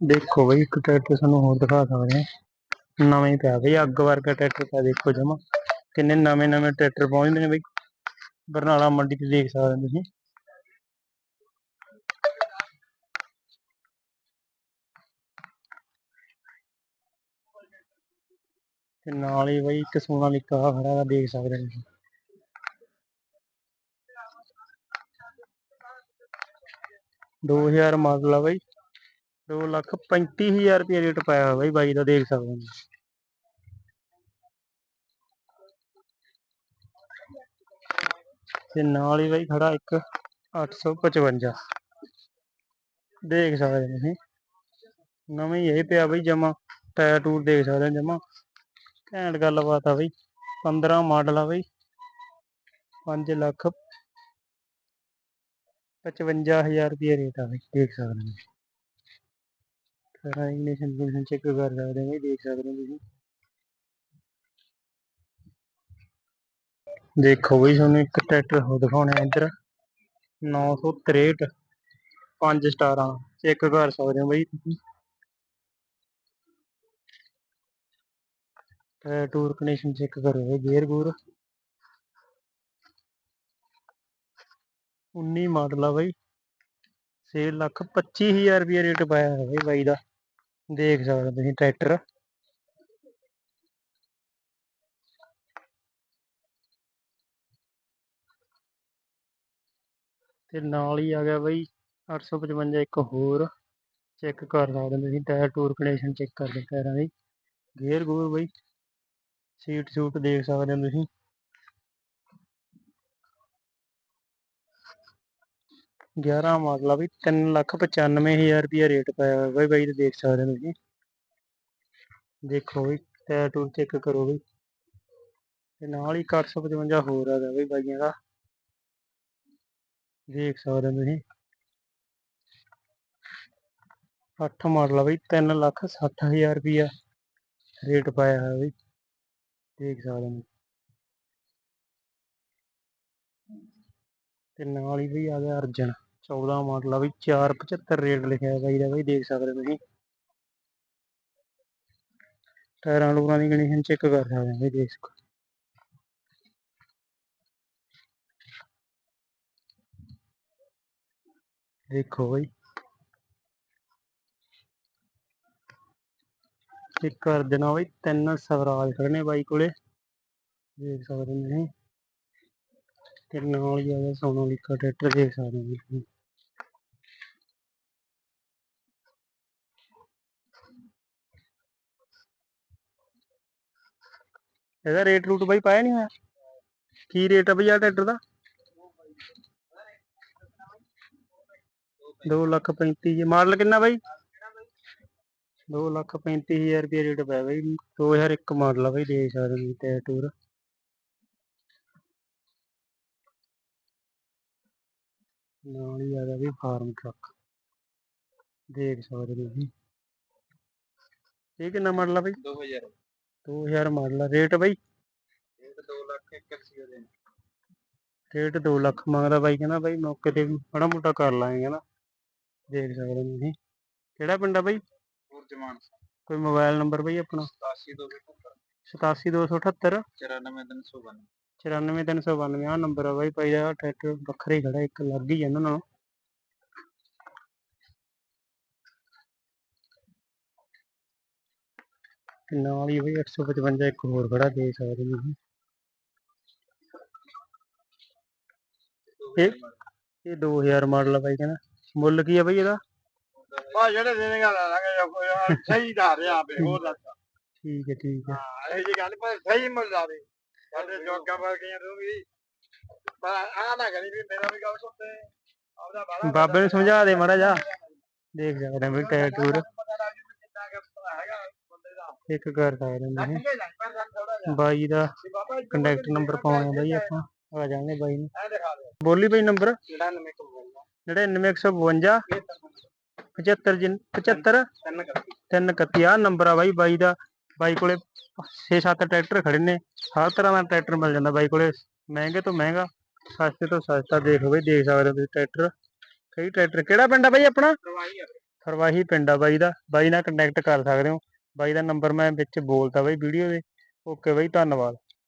ਦੇਖੋ ਬਈ, ਇੱਕ ਟਰੈਕਟਰ ਸਾਨੂੰ ਹੋਰ ਦਿਖਾ ਸਕਦੇ ਆ ਨਵੇਂ ਪਿਆ ਬਈ, ਅੱਗ ਵਰਗਾ ਟਰੈਕਟਰ ਪਿਆ, ਦੇਖੋ ਜਮਾ। ਕਿੰਨੇ ਨਵੇਂ ਨਵੇਂ ਟਰੈਕਟਰ ਪਹੁੰਚਦੇ ਨੇ ਬਈ। ਬਰਨਾਲਾ ਮੰਡੀ ਚ ਦੇਖ ਸਕਦੇ ਹੋ ਤੁਸੀਂ। ਤੇ ਨਾਲ ਹੀ ਬਈ, ਇੱਕ ਸੋਨਾਲੀਕਾ ਖੜਾ ਵਾ, ਦੇਖ ਸਕਦੇ ਹੋ ਤੁਸੀਂ। ਦੋ ਹਜ਼ਾਰ ਮਾਡਲ ਆ ਬਈ। ਦੋ ਲੱਖ ਪੈਂਤੀ ਹਜ਼ਾਰ ਰੁਪਏ ਰੇਟ ਪਾਇਆ ਹੋਇਆ ਬਾਈ ਦਾ ਦੇਖ ਸਕਦੇ ਹੋ। ਤੇ ਨਾਲ ਹੀ ਬਈ ਖੜਾ ਇੱਕ 855 ਦੇਖ ਸਕਦੇ ਤੁਸੀਂ। ਨਵੇਂ ਹੀ ਇਹ ਪਿਆ ਬਈ ਜਮਾ, ਟਾਇਰ ਟੂਰ ਦੇਖ ਸਕਦੇ ਹੋ ਜਮਾ। ਘੈਂਟ ਗੱਲਬਾਤ ਆ ਬਈ 15 ਮਾਡਲ ਆ ਬਈ। 5 ਲੱਖ 55000 ਰੁਪਏ ਰੇਟ ਆ ਬਈ, ਦੇਖ ਸਕਦੇ ਹੋ ਸਾਰਾ ਇਗਨੀਸ਼ਨ ਇਗਨੀਸ਼ਨ ਚੈੱਕ ਕਰ ਸਕਦੇ ਹੋ ਦੇਖ ਸਕਦੇ ਹੋ ਤੁਸੀਂ। ਦੇਖੋ ਬਈ, ਤੁਹਾਨੂੰ ਇੱਕ ਟਰੈਕਟਰ ਹੋ ਦਿਖਾਉਣੇ ਆ ਇੱਧਰ। 963 ਪੰਜ ਸਟਾਰਾਂ ਚੈੱਕ ਕਰ ਸਕਦੇ ਹੋ ਬਈ ਤੁਸੀਂ। ਟਾਇਰ ਟੂਰ ਕੰਡੀਸ਼ਨ ਚੈੱਕ ਕਰੋ ਗੇਅਰ ਗੂਰ 19 ਮਾਡਲ ਆ ਬਈ। 6 ਲੱਖ 25000 ਰੁਪਏ ਰੇਟ ਪਾਇਆ ਹੈ ਬਾਈ ਦਾ। ਦੇਖ ਸਕਦੇ ਹੋ ਤੁਸੀਂ ਟਰੈਕਟਰ। ਤੇ ਨਾਲ ਹੀ ਆ ਗਿਆ ਬਈ 855 ਇੱਕ ਹੋਰ ਚੈੱਕ ਕਰ ਸਕਦੇ ਹੋ ਤੁਸੀਂ ਟਾਇਰ ਟੂਰ ਕੰਡੀਸ਼ਨ ਚੈੱਕ ਕਰਦੇ ਟਾਇਰਾਂ ਦੀ ਗੇਅਰ ਗੂਰ ਬਈ। ਸੀਟ ਸੂਟ ਦੇਖ ਸਕਦੇ ਹੋ ਤੁਸੀਂ। ਗਿਆਰਾਂ ਮਾਡਲ ਆ ਬਈ, ਤਿੰਨ ਲੱਖ ਪਚਾਨਵੇਂ ਹਜ਼ਾਰ ਰੁਪਇਆ ਰੇਟ ਪਾਇਆ ਹੋਇਆ ਬਈ, ਬਾਈ ਦੇਖ ਸਕਦੇ ਹੋ ਤੁਸੀਂ। ਦੇਖੋ ਬਈ ਟਾਇਰ ਟੂਰ ਚੈੱਕ ਕਰੋ ਬਈ। ਤੇ ਨਾਲ ਹੀ 855 ਹੋਰ ਆ ਗਿਆ ਬਈ ਬਾਈਆਂ ਦਾ। ਦੇਖ ਸਕਦੇ ਹੋ ਤੁਸੀਂ। 8 ਮਾਡਲ ਆ ਬਈ 3 ਲੱਖ 60 ਹਜ਼ਾਰ ਰੁਪਇਆ ਰੇਟ ਪਾਇਆ ਹੋਇਆ ਬਈ। ਦੇਖ ਸਕਦੇ ਹੋ ਤੇ ਨਾਲ ਹੀ ਬਈ ਆ ਗਿਆ ਅਰਜਨ। 14 ਮਾਡਲ ਆ ਬਈ 475 ਰੇਟ ਲਿਖਿਆ ਹੈ ਬਾਈ ਦਾ ਬਈ, ਦੇਖ ਸਕਦੇ ਹੋ ਤੁਸੀਂ। ਟਾਇਰਾਂ ਟੂਰਾਂ ਦੀ ਕੰਡੀਸ਼ਨ ਚੈੱਕ ਕਰ ਸਕਦੇ ਹੋ ਬਈ, ਦੇਖ ਸਕੋ। ਦੇਖੋ ਬਈ। ਇੱਕ ਅਰਜਨ ਆ ਬਈ, ਤਿੰਨ ਸਵਰਾਜ ਖੜੇ ਨੇ ਬਾਈ ਕੋਲੇ। ਦੇਖ ਸਕਦੇ ਹੋ ਤੁਸੀਂ। ਤੇ ਨਾਲ ਹੀ ਆ ਗਿਆ ਸੋਨਾਲੀਕਾ ਟਰੈਕਟਰ, ਦੇਖ ਸਕਦੇ ਹੋ ਇਹਦਾ ਰੇਟ ਰੂਟ ਬਾਈ ਪਾਇਆ ਨਹੀਂ ਹੋਇਆ। ਕੀ ਰੇਟ ਆ ਬਈ ਆ ਟਰੈਕਟਰ ਦਾ? 2 ਲੱਖ 35 ਜੀ ਮਾਡਲ ਕਿੰਨਾ ਬਾਈ? 2 ਲੱਖ 35 ਰੁਪਏ ਰੇਟ ਪਿਆ ਬਾਈ। 2001 ਮਾਡਲ ਆ ਬਾਈ ਦੇਖ ਸਕਦੇ ਹੋ ਤੁਸੀਂ ਟੂਰ ਨਾਲ ਹੀ ਆ ਗਿਆ ਵੀ ਫਾਰਮ ਟਰੱਕ। ਦੇਖ ਸਕਦੇ ਹੋ ਇਹ ਕਿੰਨਾ ਮਾਡਲ ਆ ਬਾਈ? 2000 2000 ਮਾਡਲ ਆ ਰੇਟ ਬਾਈ। ਇਹ 2 ਲੱਖ 81 ਦੇ ਰੇਟ 2 ਲੱਖ ਮੰਗਦਾ ਬਾਈ ਕਹਿੰਦਾ ਬਾਈ ਮੌਕੇ ਤੇ ਬੜਾ ਮੋਟਾ ਕਰ ਲਾਂਗੇ ਕਹਿੰਦਾ। ਦੇਖ ਸਕਦੇ ਹੋ ਤੁਸੀਂ। ਕਿਹੜਾ ਪਿੰਡ ਆ ਬਾਈ? ਹੋਰ ਜਮਾਨ ਕੋਈ ਮੋਬਾਈਲ ਨੰਬਰ ਬਾਈ ਆਪਣਾ? 87 270 87278 94 392 94392 ਆ ਨੰਬਰ ਆ ਬਾਈ। ਭਾਈ ਦਾ ਟਰੈਕਟਰ ਵੱਖਰਾ ਹੀ ਖੜਾ ਇੱਕ ਲੱਗ ਹੀ ਇਹਨਾਂ ਨਾਲੋਂ। ਤੇ ਨਾਲ ਹੀ ਬਈ 855 ਇੱਕ ਹੋਰ ਖੜਾ ਦੇ ਸਕਦੇ ਹੋ ਇਹ ਇਹ 2000 ਮਾਡਲ ਆ ਬਾਈ ਕਹਿੰਦਾ। ਮੁੱਲ ਕੀ ਆ ਬਾਈ ਇਹਦਾ? ਆ ਜਿਹੜੇ ਦੇਣੇਗਾ ਲੈ ਲਾਂਗੇ ਜਾਂ ਕੋਈ ਸਹੀ ਦਾ ਰਿਹਾ ਆਪੇ ਹੋਰ ਦੱਸ। ਠੀਕ ਹੈ ਠੀਕ ਹੈ। ਹਾਂ ਇਹ ਜੀ ਗੱਲ ਪਰ ਸਹੀ ਮਿਲ ਜਾਵੇ ਸਾਡੇ ਜੋਗਾ ਵਰਗੀਆਂ ਨੂੰ ਵੀ। ਪਰ ਆ ਨਾ ਕਰੀ ਵੀ ਮੇਰਾ ਵੀ ਗੱਲ ਸੁਣਦੇ ਆਪਦਾ ਬਾਬੇ ਨੂੰ ਸਮਝਾ ਦੇ ਮਾੜਾ ਜਾ ਦੇਖ ਸਕਦੇ ਆ ਬਈ ਟਾਇਰ ਟੂਰ। ਇੱਕ ਕਰ ਸਕਦੇ ਹੋ ਤੁਸੀਂ ਬਾਈ ਦਾ ਕੰਟੈਕਟ ਨੰਬਰ ਪਾਉਣਾ ਬਾਈ ਆਪਾਂ ਆ ਜਾਾਂਗੇ ਬਾਈ ਨੂੰ। ਬੋਲੀ ਬਾਈ ਨੰਬਰ 99152 75 ਜਿਨ 75 331 ਆ ਨੰਬਰ ਆ ਬਾਈ ਬਾਈ ਦਾ। ਬਾਈ ਕੋਲੇ 6-7 ਟਰੈਕਟਰ ਖੜੇ ਨੇ। ਹਰ ਤਰ੍ਹਾਂ ਦਾ ਟਰੈਕਟਰ ਮਿਲ ਜਾਂਦਾ ਬਾਈ ਕੋਲੇ। ਮਹਿੰਗੇ ਤੋਂ ਮਹਿੰਗਾ ਸਸਤੇ ਤੋਂ ਸਸਤਾ ਦੇਖ ਬਈ ਦੇਖ ਸਕਦੇ ਹੋ ਤੁਸੀਂ ਟਰੈਕਟਰ। ਕਈ ਟਰੈਕਟਰ ਕਿਹੜਾ ਪਿੰਡ ਆ ਬਾਈ ਆਪਣਾ? ਸਰਵਾਹੀ ਪਿੰਡ ਆ ਬਾਈ ਦਾ। ਬਾਈ ਨਾਲ ਕੰਟੈਕਟ ਕਰ ਸਕਦੇ ਹੋ। ਬਾਈ ਦਾ ਨੰਬਰ ਮੈਂ ਵਿੱਚ ਬੋਲਤਾ ਬਾਈ ਵੀਡੀਓ ਦੇ। ਓਕੇ ਬਾਈ ਧੰਨਵਾਦ।